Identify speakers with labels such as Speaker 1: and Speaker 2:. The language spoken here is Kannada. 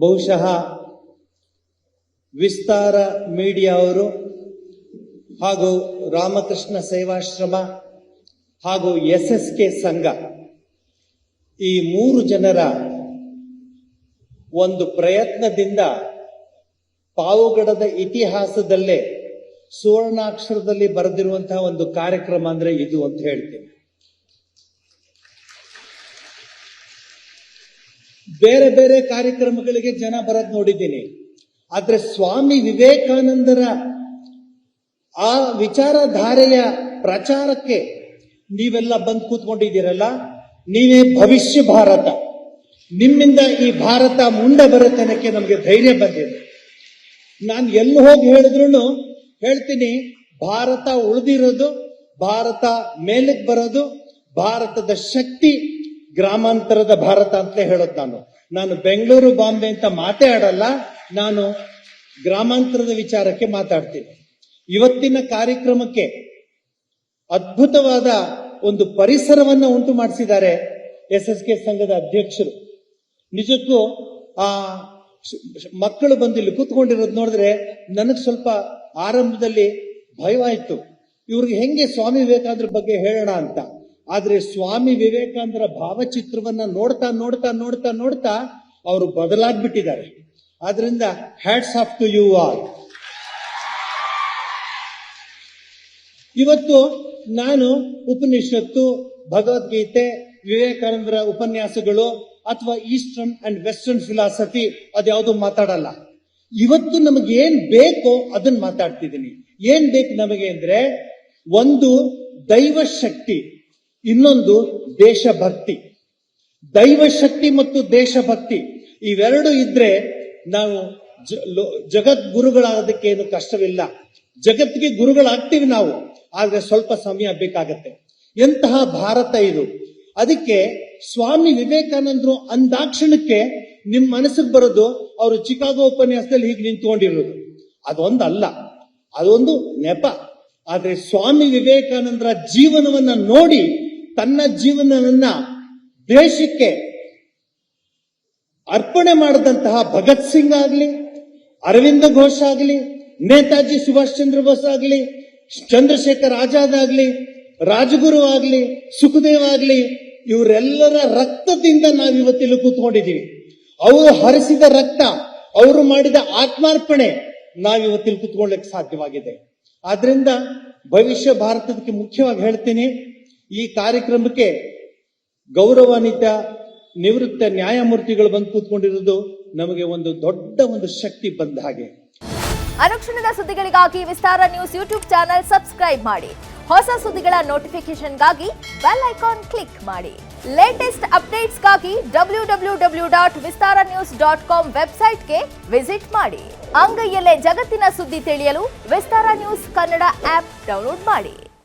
Speaker 1: ಬಹುಶಃ ವಿಸ್ತಾರ ಮೀಡಿಯಾ ಅವರು ಹಾಗೂ ರಾಮಕೃಷ್ಣ ಸೇವಾಶ್ರಮ ಹಾಗೂ ಎಸ್ ಎಸ್ ಕೆ ಸಂಘ ಈ ಮೂರು ಜನರ ಒಂದು ಪ್ರಯತ್ನದಿಂದ ಪಾವುಗಡದ ಇತಿಹಾಸದಲ್ಲೇ ಸುವರ್ಣಾಕ್ಷರದಲ್ಲಿ ಬರೆದಿರುವಂತಹ ಒಂದು ಕಾರ್ಯಕ್ರಮ ಅಂದ್ರೆ ಇದು ಅಂತ ಹೇಳ್ತೀನಿ. ಬೇರೆ ಬೇರೆ ಕಾರ್ಯಕ್ರಮಗಳಿಗೆ ಜನ ಬರೋದ್ ನೋಡಿದ್ದೀನಿ. ಆದ್ರೆ ಸ್ವಾಮಿ ವಿವೇಕಾನಂದರ ಆ ವಿಚಾರಧಾರೆಯ ಪ್ರಚಾರಕ್ಕೆ ನೀವೆಲ್ಲ ಬಂದು ಕೂತ್ಕೊಂಡಿದ್ದೀರಲ್ಲ? ನೀವೇ ಭವಿಷ್ಯ ಭಾರತ. ನಿಮ್ಮಿಂದ ಈ ಭಾರತ ಮುಂದೆ ಬರತನಕ್ಕೆ ನಮಗೆ ಧೈರ್ಯ ಬಂದಿದೆ. ನಾನು ಎಲ್ಲಿ ಹೋಗಿ ಹೇಳಿದ್ರು ಹೇಳ್ತೀನಿ, ಭಾರತ ಉಳಿದಿರೋದು, ಭಾರತ ಮೇಲಕ್ಕೆ ಬರೋದು, ಭಾರತದ ಶಕ್ತಿ ಗ್ರಾಮಾಂತರದ ಭಾರತ ಅಂತಲೇ ಹೇಳೋದು ನಾನು. ನಾನು ಬೆಂಗಳೂರು ಬಾಂಬೆ ಅಂತ ಮಾತೇ ಆಡಲ್ಲ, ನಾನು ಗ್ರಾಮಾಂತರದ ವಿಚಾರಕ್ಕೆ ಮಾತಾಡ್ತೀನಿ. ಇವತ್ತಿನ ಕಾರ್ಯಕ್ರಮಕ್ಕೆ ಅದ್ಭುತವಾದ ಒಂದು ಪರಿಸರವನ್ನು ಉಂಟು ಮಾಡಿಸಿದ್ದಾರೆ ಎಸ್ ಎಸ್ ಕೆ ಸಂಘದ ಅಧ್ಯಕ್ಷರು. ನಿಜಕ್ಕೂ ಆ ಮಕ್ಕಳು ಬಂದು ಇಲ್ಲಿ ಕೂತ್ಕೊಂಡಿರೋದು ನೋಡಿದ್ರೆ ನನಗೆ ಸ್ವಲ್ಪ ಆರಂಭದಲ್ಲಿ ಭಯವಾಯಿತು. ಇವ್ರಿಗೆ ಹೆಂಗೆ ಸ್ವಾಮಿ ವಿವೇಕಾನಂದರ ಬಗ್ಗೆ ಹೇಳೋಣ ಅಂತ. ಆದ್ರೆ ಸ್ವಾಮಿ ವಿವೇಕಾನಂದರ ಭಾವಚಿತ್ರವನ್ನ ನೋಡ್ತಾ ನೋಡ್ತಾ ನೋಡ್ತಾ ನೋಡ್ತಾ ಅವರು ಬದಲಾಗ್ಬಿಟ್ಟಿದ್ದಾರೆ. ಆದ್ರಿಂದ hats off to you all ಇವತ್ತು ನಾನು ಉಪನಿಷತ್ತು, ಭಗವದ್ಗೀತೆ, ವಿವೇಕಾನಂದರ ಉಪನ್ಯಾಸಗಳು ಅಥವಾ ಈಸ್ಟರ್ನ್ ಅಂಡ್ ವೆಸ್ಟರ್ನ್ ಫಿಲಾಸಫಿ ಅದ್ಯಾವುದು ಮಾತಾಡಲ್ಲ. ಇವತ್ತು ನಮಗೆ ಏನ್ ಬೇಕೋ ಅದನ್ನ ಮಾತಾಡ್ತಿದ್ದೀನಿ. ಏನ್ ಬೇಕು ನಮಗೆ ಅಂದ್ರೆ ಒಂದು ದೈವ ಶಕ್ತಿ ಇನ್ನೊಂದು ದೇಶಭಕ್ತಿ. ದೈವ ಶಕ್ತಿ ಮತ್ತು ದೇಶಭಕ್ತಿ. ಇವೆರಡು ಇದ್ರೆ ನಾವು ಜ- ಲೋ- ಜಗತ್ ಗುರುಗಳಾಗೋದಕ್ಕೆ ಏನು ಕಷ್ಟವಿಲ್ಲ. ಜಗತ್ತಿಗೆ ಗುರುಗಳಾಗ್ತೀವಿ ನಾವು. ಆದ್ರೆ ಸ್ವಲ್ಪ ಸಮಯ ಬೇಕಾಗತ್ತೆ. ಎಂತಹ ಭಾರತ ಇದು. ಅದಕ್ಕೆ ಸ್ವಾಮಿ ವಿವೇಕಾನಂದರು ಅಂದಾಕ್ಷಣಕ್ಕೆ ನಿಮ್ ಮನಸ್ಸಿಗೆ ಬರೋದು ಅವರು ಚಿಕಾಗೋ ಉಪನ್ಯಾಸದಲ್ಲಿ ಹೀಗೆ ನಿಂತ್ಕೊಂಡಿರೋದು. ಅದೊಂದಲ್ಲ. ಅದೊಂದು ನೆಪ. ಆದ್ರೆ ಸ್ವಾಮಿ ವಿವೇಕಾನಂದರ ಜೀವನವನ್ನ ನೋಡಿ ತನ್ನ ಜೀವನವನ್ನ ದೇಶಕ್ಕೆ ಅರ್ಪಣೆ ಮಾಡಿದಂತಹ ಭಗತ್ ಸಿಂಗ್ ಆಗಲಿ, ಅರವಿಂದ ಘೋಷ್ ಆಗಲಿ, ನೇತಾಜಿ ಸುಭಾಷ್ ಚಂದ್ರ ಬೋಸ್ ಆಗಲಿ, ಚಂದ್ರಶೇಖರ್ ಆಜಾದ್ ಆಗಲಿ, ರಾಜಗುರು ಆಗಲಿ, ಸುಖದೇವ್ ಆಗಲಿ, ಇವರೆಲ್ಲರ ರಕ್ತದಿಂದ ನಾವು ಇವತ್ತಿಲ್ಲಿ ಕೂತ್ಕೊಂಡಿದ್ದೀವಿ. ಅವರು ಹರಿಸಿದ ರಕ್ತ, ಅವರು ಮಾಡಿದ ಆತ್ಮಾರ್ಪಣೆ ನಾವು ಇವತ್ತಿಲ್ಲಿ ಕೂತ್ಕೊಳ್ಳಕ್ಕೆ ಸಾಧ್ಯವಾಗಿದೆ. ಆದ್ರಿಂದ ಭವಿಷ್ಯ ಭಾರತಕ್ಕೆ ಮುಖ್ಯವಾಗಿ ಹೇಳ್ತೀನಿ ಈ ಕಾರ್ಯಕ್ರಮಕ್ಕೆ ಗೌರವಾನ್ವಿತ ನಿವೃತ್ತ ನ್ಯಾಯಮೂರ್ತಿಗಳು ಬಂದು ಕೂತ್ಕೊಂಡಿರೋದು ನಮಗೆ ಒಂದು ದೊಡ್ಡ ಒಂದು ಶಕ್ತಿ ಬಂದ ಹಾಗೆ.
Speaker 2: ಅನುಕ್ಷಣದ ಸುದ್ದಿಗಳಿಗಾಗಿ Vistara news YouTube channel subscribe ಮಾಡಿ. ಹೊಸ ಸುದ್ದಿಗಳ ನೋಟಿಫಿಕೇಶನ್ಗಾಗಿ ಬೆಲ್ ಐಕಾನ್ ಕ್ಲಿಕ್ ಮಾಡಿ. Latest ಅಪ್ಡೇಟ್ಸ್ಗಾಗಿ W W W dot Vistara news dot com ವೆಬ್ಸೈಟ್ಗೆ ವಿಸಿಟ್ ಮಾಡಿ. ಅಂಗೈಯಲ್ಲೇ ಜಗತ್ತಿನ ಸುದ್ದಿ ತಿಳಿಯಲು Vistara news Kannada app download ಮಾಡಿ.